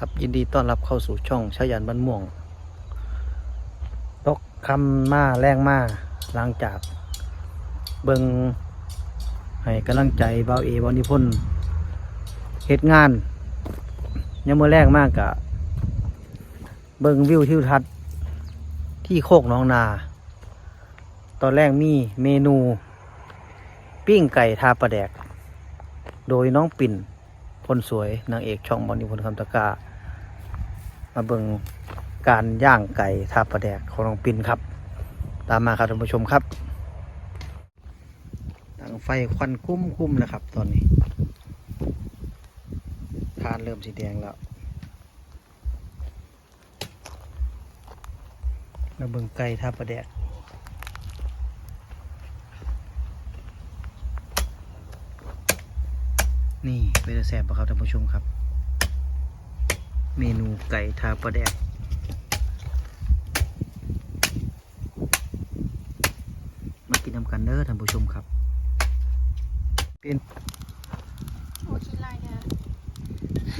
ครับยินดีต้อนรับเข้าสู่ช่องชายันบ้านม่วง ตกคำมาแรงมาหลังจาก เบิงให้กำลังใจเบาวเอบานิพนธ์เหตุงานยังมือแรกมากกะ เบิงวิวทิวทัศน์ที่โคกหน้องนา ตอนแรกมีเมนู ปิ้งไก่ทาปลาแดก โดยน้องปิ่น คนสวยนางเอกช่องบอลนิพนธ์คำตะกามาเบิ่งการย่างไก่ทาปลาแดกของน้องปินครับ ตามมาครับท่านผู้ชมครับตั้งไฟควันคุ้มคุ้มๆนะครับ ตอนนี้ทานเริ่มสีแดงแล้วมาเบิ่งไก่ทาปลาแดก นี่เป็นแสบปะครับท่านผู้ชมครับ เมนูไก่ทาปลาแดกมากินนำกันเด้อท่านผู้ชมครับ เป็นโอ้คิดไรเนี่ย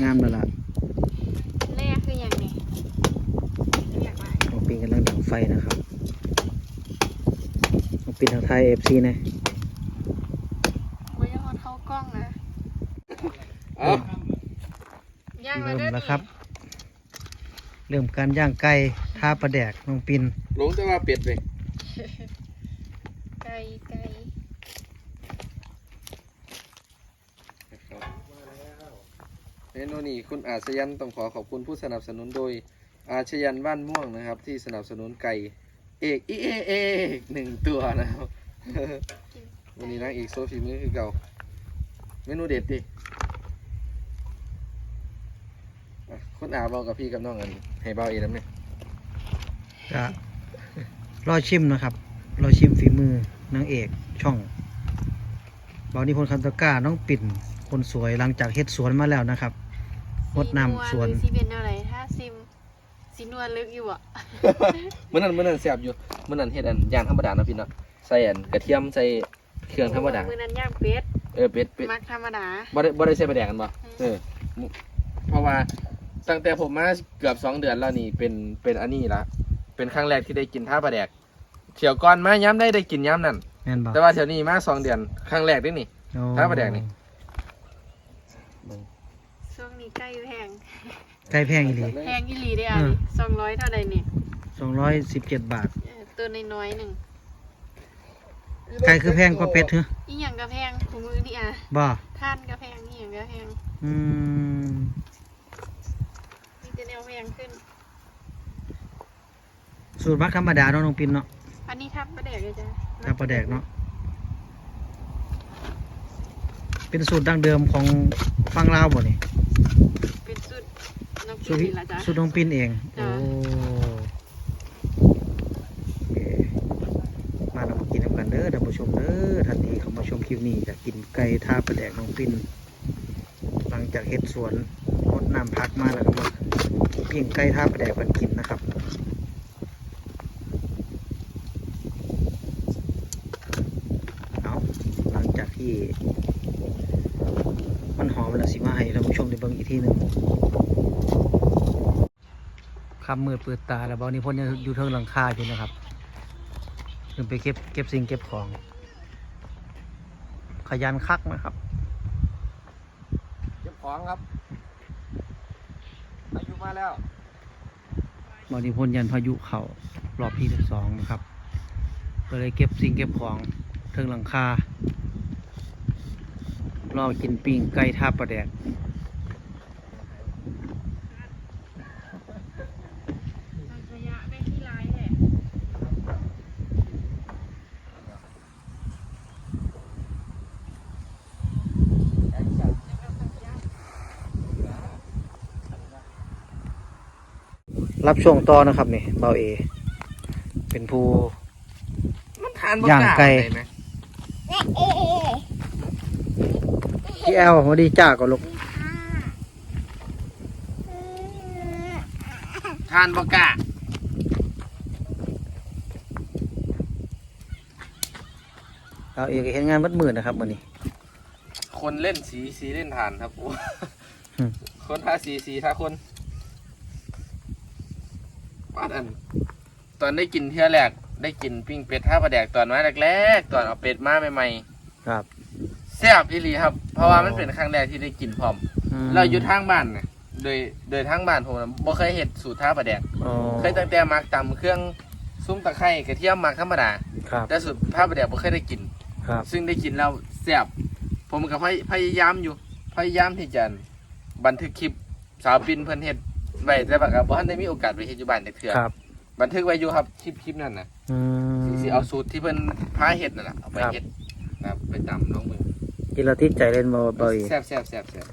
งามแล้วล่ะแรกคืออย่างนี้อยากไรน้องปินกำลังดังไฟนะครับน้องปินทางไทยเอฟซีนะ โอ้ยยังเอาเข้ากล้องนะ เอา ย่าง แล้วเริ่มเด้อแล้วครับ เริ่มการย่างไก่ทาปลาแดกน้องปินลงแต่ว่าเป็ดไปไก่ไก่เมนูนี้คุณอาชยันต้องขอขอบคุณผู้สนับสนุนโดย อาชยันบ้านม่วงนะครับ ที่สนับสนุนไก่ เอกอีเอเอกหนึ่งตัวนะครับ วันนี้นางเอกโซฟีมือคือเก่า เมนูเด็ดดิอะ คุณอาเบากับพี่กับน้องกันให้เบาเองน้ำเนี่ยก็รอชิมนะครับ รอชิมฝีมือนางเอกช่องบอนิพนธ์คำตะกร้าน้องปิ่น คนสวยหลังจากเฮ็ดสวนมาแล้วนะครับงดน้ำสวนหรือซีเป็นอะไรถ้าซิมซีนวลลึกอยู่อะเมื่อนั้นเมื่อนั้นแซ่บอยู่เมื่อนั้นเฮ็ดอันย่างธรรมดาเนาะพี่เนาะใส่อันกระเทียมใส่เครื่องธรรมดามือนั้นย่างเป็ดเออเป็ดเป็ดมักธรรมดาบ่ได้บ่ได้ใส่ปลาแดกกันบ่เออมุเพราะว่า ตั้งแต่ผมมาเกือบสองเดือนแล้วนี่เป็นเป็นอันนี้ละเป็นครั้งแรกที่ได้กินท่าปลาแดกเที่ยวก่อนมาย้ำได้ได้กินย้ำนั่นแม่นบ่แต่ว่าเที่ยวนี้มาสองเดือนครั้งแรกเด้วยนี่ โอ้ท่าปลาแดกนี่ ช่วงนี้ใกล้แพงไก่แพงอีหลี แพงอีหลีได้อะอืม สองร้อยเท่าใดเนี่ยสองร้อยสิบเจ็ดบาทเออตัวน้อยๆหนึ่งไก่คือแพงกว่าเป็ดเหรออีหยังก็แพงถุงมือนี่อะบ่ท่านก็แพงอีหยังก็แพงอืม มีแต่แนวแพงขึ้น สูตรมักธรรมดาเนาะน้องปินเนาะอันนี้ทับประแดกเลยจ้ะทับปลาแดกเนาะ เป็นสูตรดั้งเดิมของฟังลาวบ่นี่เป็นสุดน้ำสูกิตรนนี่ละจ้ะ สูตรน้องปินเองโอ้จ้ะโอเคมาเรามากินนำกันเด้อท่านผู้ชมเด้อท่านที่เข้ามาชมคลิปนี้จะกินไก่ท่าปลาแดกน้องปินหลังจากเฮ็ดสวน รดน้ำพักมาแล้วก็มาปิ้งไก่ท่าปลาแดกกันกินนะครับเอาหลังจากที่ มันหอมแล้วสิมาให้ท่านผู้ชมได้เบิ่งอีกที่หนึ่งคำมืดเปิดตาแล้วเบานี้พ่นยังอยู่เทิงหลังคาอยู่นะครับถึงไปเก็บเก็บสิ่งเก็บของ ขยันคักนะครับ เก็บของครับ ยุมาแล้วบอนิพนยันพายุเขารอบที่สิบสองนะครับ ก็เลยเก็บสิ่งเก็บของเทิงหลังคารอกินปิ้งไก่ท่าประแดด สังขยะได้ที่ร้ายแหละ รับช่วงต่อนะครับนี่เบาเอ เป็นผู้ มันทานบ่ย่างไก่ ด้ไหมพี่แอลสวัสดีจ้าก่อนลูกทานบ่กล้าเบาเอก็เห็นงานมัดมือนะครับวันนี้ คนเล่นสีสีเล่นทานครับโอ้อืม คนทาสีสีทาคน ป้าดอัน ตอนได้กินเที่ยแรก ได้กินปิ้งเป็ดท่าประแดกตอนมาแรกๆตอนเอาเป็ดมาใหม่ครับ ๆแซ่บอีหลีครับ เพราะว่ามันเป็นครั้งแรกที่ได้กินพร้อมมเราอยู่ทางบ้านเนี่ยโดยโดยทางบ้านผมน่ะบ่เคยเห็ดสูตรท่าประแดก อ๋อเคยตั้งแต่มักตำเครื่องซุ้มตะไคร้กระเทียมมักธรรมดา ครับแต่สูตรท่าประแดกบ่เคยได้กิน ครับ ซึ่งได้กินแล้วแซ่บผมก็พยพยายามอยู่ พยายามที่จะบันทึกคลิปสาวปินเพิ่นเฮ็ด ไว้แต่ว่าก็บ่ทันได้มีโอกาสไปเฮ็ดอยู่บ้านจักเทื่อครับ บันทึกไว้อยู่ครับคลิปคลิปนั่นน่ะอืมสิสิเอาสูตรที่เพิ่นพาเฮ็ดนั่นน่ะเอาไปครับ เฮ็ดนะครับไปตำน้องมึงกินและติดใจเล่นบ่บ่อยแซ่บแซ่บแซ่บแซ่บ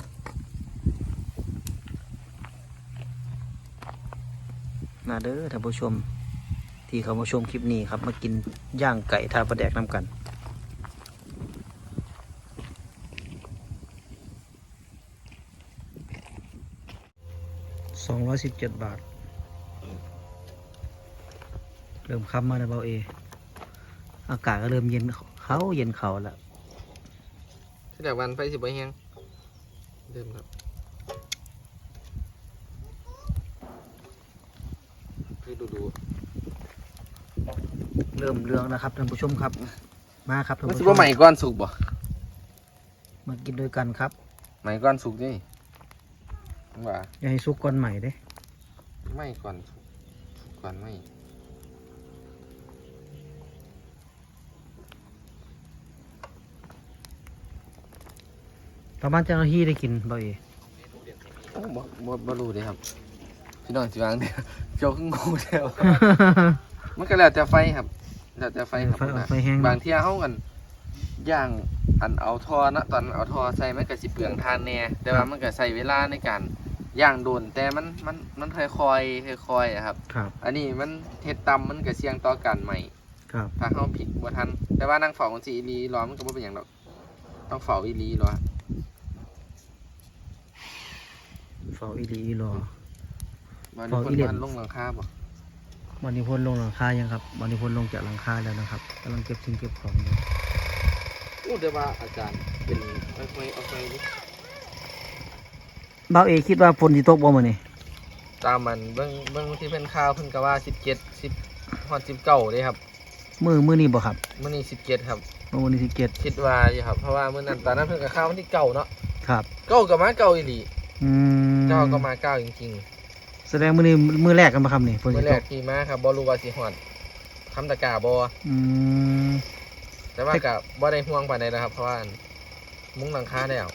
มาเด้อท่านผู้ชม ที่เขามาชมคลิปนี้ครับ มากินย่างไก่ทาประแดกน้ำกัน สอง ร้อยสิบเจ็ดบาท เริ่มค่ำมาแล้วเบาเอ อากาศก็เริ่มเย็นเขาเย็นเขาแล้วที่แต่วันไฟสิบ่แฮงเริ่มครับคือดูดูเริ่มเรื่องนะครับท่านผู้ชมครับ มาครับท่านมันสิผู้ชบ่มใหม่ก้อนสุกบ่มากินด้วยกันครับ ใหม่ก้อนสุกนี่ ว่าอย่าให้ซุกก่อนใหม่เด้ไม่ก่อนสุกสุกก่อนไม่ประมาณเจ้าหน้าที่ได้กินบ่อยโอ้บ่บ่บ่รู้เลยครับพี่น้องสิวางเดียวเจ้าขึ้นงูเดียวมันก็แล้วแต่ไฟครับ แล้วแต่ไฟครับไฟออกไฟแห้งบางเที่ยเฮากันย่างอันเอาทอนะตอนเอาทอใส่มันก็สิเปลืองทานแน่แต่ว่ามันก็ใช้เวลาในการ ย่างโดนแต่มันมันมันค่อยๆค่อยๆอะครับ ครับ อันนี้มันเฮ็ดตำมันก็เสี่ยงต่อการใหม่ครับ ถ้าเฮาผิดบ่ทัน แต่ว่านั่งเฝ้าจังซี่อีหลีรอมันก็บ่เป็นหยังดอก ต้องเฝ้าอีหลีรอเฝ้าอีหลีอีหลอ บ่เฝ้านี่อีเพิ่นเหลี่ยมบ้านลงหลังคาบ่วันนี้พ้นลงหลังคายังครับวันนี้พ้นลงจากหลังคาแล้วนะครับกำลังเก็บสิ่งเก็บของอยู่อู้แต่ว่าอาจารย์เป็นค่อยๆเอาไปนี่ บ่าวเอคิดว่าฝนสิตกบ่มื้อนี้ตามมันเบิ่งเบิ่งที่เพิ่นข่าวเพิ่นก็ว่า17 10ฮอด19เด้ครับมื้อมื้อนี้บ่ครับมื้อนี้17ครับมื้อวันนี้สิเก็ดคิดว่าอยู่ครับเพราะว่ามื้อนั้นตอนนั้นเพิ่นก็ข่าววันที่เก้าเนาะครับเก้าก็มาเก้าอีหลีอืมเก้าก็มาเก้าจริงแสดงมื้อนี้มื้อแรกกันบ่ครับนี่ฝๆนมื้สิอแรตกกที่มาครับบ่รู้ว่าสิฮอดคำตะกร้าบ่อืมแต่ว่าก็บ่ได้ห่วงปานใดนะครับเพราะว่ามุ้งหลังคาแล้ว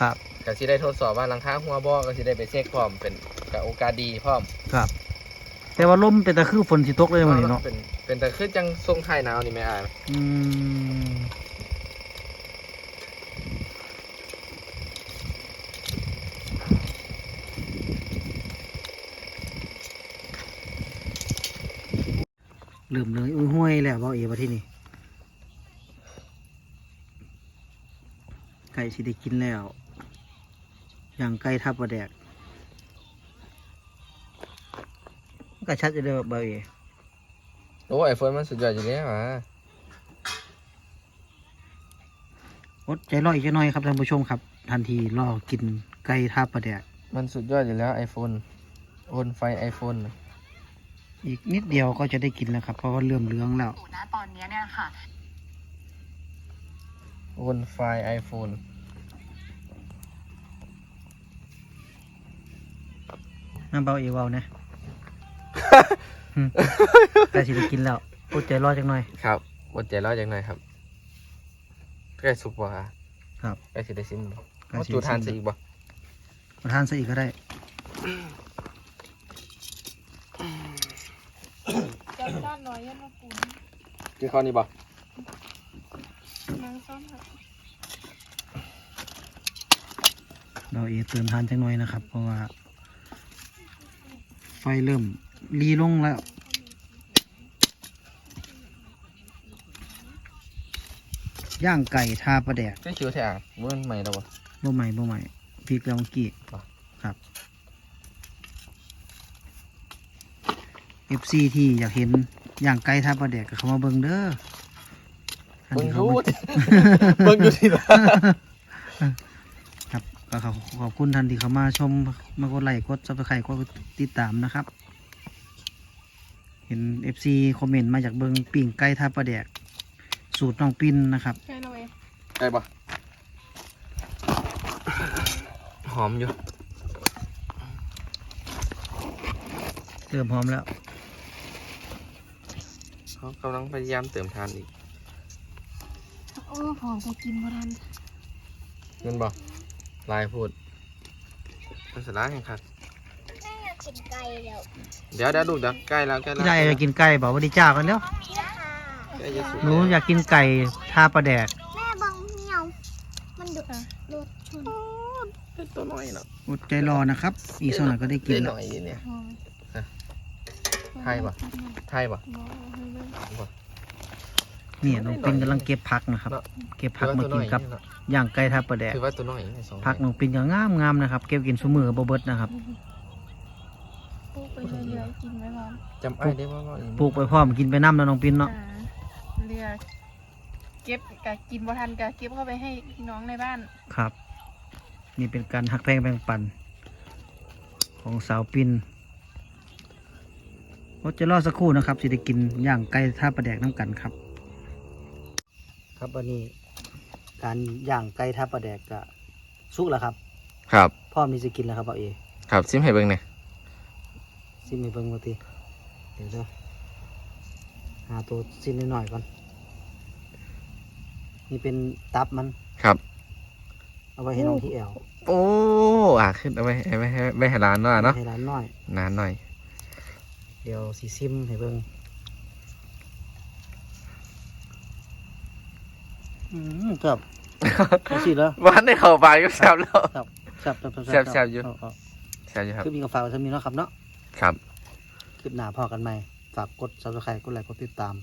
ครับ ก็สิได้ทดสอบว่าหลังคาหัวบ่ก็สิได้ไปเช็คพร้อมเป็นก็โอกาสดีพร้อมครับ แต่ว่าลมเป็นตะคือฝนสิตกเลยมื้อนี้เนาะเป็นเป็นแต่คือจังทรงไทยหนาวนี่แม่อายอืมลืมเลยอุ้ยห้วยแล้วบ่าวเอว่าที่นี่ไก่สิได้กินแล้ว อย่างไก่ทับประแดกมันก็ชัดจะเด้อบ่าวเอโอ้ไอโฟนมันสุดยอดอยู่แล้วอะอดใจรออีกหน่อยครับท่านผู้ชมครับ ทันทีรอกินไก่ทับประแดกมันสุดยอดอยู่แล้ว iPhone โอนไฟ iPhone น่ะอีกนิดเดียวก็จะได้กินแล้วครับ เพราะว่าเริ่มเหลืองแล้วอยู่นะตอนเนี้ยเนี่ยค่ะ โอนไฟ iPhone น้ำเบาเอเวานะหึแต่สิได้กินแล้วอดใจรอจังหน่อย ครับอดใจรอจังหน่อยครับใกล้สุกบ่ฮะครับใกล้สิได้ซิมบ่ใกล้เอาสิจูได้ทานซิสิมอีกบ่มาทานซะอีกก็ได้จับด้านน้อยยันมาปูนกินข้าวนี่บ่นางซ้อมค่ะเราเอเติมทานจังหน่อยนะครับ เพราะว่าไฟเริ่มรีลงแล้วย่างไก่ทาประแดกได้ชิวแท้อะมื้อมันใหม่แล้วบ่บ่ใหม่บ่ใหม่พริกแล้วเมื่อกี้ว่ะครับ FC ที่อยากเห็นย่างไก่ทาประแดกก็เข้ามาเบิ่งเด้ออันเบิ่งนี้อเขายู่มาเบิ่งอยู่ที่ละครับ ก็ขอขอบคุณท่านที่เข้ามาชมมากดไลค์กดซับสไครต์กดติดตามนะครับ เห็น FC คอมเมนต์มาจากเบิงปิ่งไก่ท่าประแดก สูตรน้องปินนะครับ ใช่เราเองได้ปะหอมอยู่เติมหอมแล้ว เขากำลังพยายามเติมทานอีก โอ้ผอมก็กินบ่ทันเงินบอก ลายพูดภาษาแห่งคักแม่อยากกินไก่แล้วเดี๋ยวเดี๋ยวดูเดี๋ยวใกล้แล้วใกล้แล้วพี่ได้อยากกินไก่บอกว่าดีจ้ากันแล้วนี่ค่ะใกล้จะสุกหนูอยากกินไก่ท่าประแดกแม่บังเหี่ยว มันดุดุชนเป็นตัวน้อยเนาะอดใจรอนะครับ อีกสักหน่อยก็ได้กินหแล้น่วอยนิดเนี่ยหอมฮะไทยปะไทยปะบ่ให้เบิ่งเนี่ยน้องปินกำลังเก็บผักนะครับเนาะเก็บผักมาถือกิว่านตัวกับอยเนาะย่างไก่ท่าประแดกถือว่าตัวน้อยในสองผักน้องปินก็งามงามนะครับ เก็บกินซุมือบ่เบิดนะครับปลูกไปเรื่อยๆกินไว้พร้อมจำไอ้ได้ว่าว่าอีปลูกไปพร้อมกินไปน้ำแล้วน้องปินเนาะอ่าเรือเก็บกะกินบ่ทันกะเก็บเข้าไปให้พี่น้องในบ้านครับ นี่เป็นการหักแพงแบ่งปัน ของสาวปินอดจะรอสักครู่นะครับสิได้กินย่างไก่ท่าประแดกน้ำกันครับ ครับวันนี้ การย่างไก่ท่าประแดกก็สุกแล้วครับ ครับพร้อมที่จะกินแล้วครับเอาเอครับซิมให้เบิ่งหน่อยซิมให้เบิ่งมาทีเดี๋ยวเด้อหาตัวซิมนิดหน่อยก่อน นี่เป็นตับมัน ครับ เอาไว้ให้น้องที่แอวโอ้อะขึ้นเอาไว้เอาไว้ให้ไว้ให้ร้านหน่อยเนาะให้ร้านน้อยนานหน่อย เดี๋ยวสีซิมให้เบิ่ง อืมครับเอาสิแล้ววันได้เข้าไปก็แซ่บแล้วแซ่บแซ่บแซ่บแซ่บอยู่ เาแซ่บอยู่คๆรับ คือมีกาแฟจะมีเนาะครับเนาะครับ คลิปหน้าพอกันใหม่ฝากกด subscribe กดไลค์กดติดตาม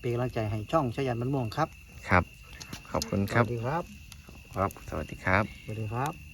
เป็นกำลังใจให้ช่องชายันมันม่วงครับครับ ขอบคุณสครับวัสดีครับ ครับ สวัสดีครับ สวัสดีครับ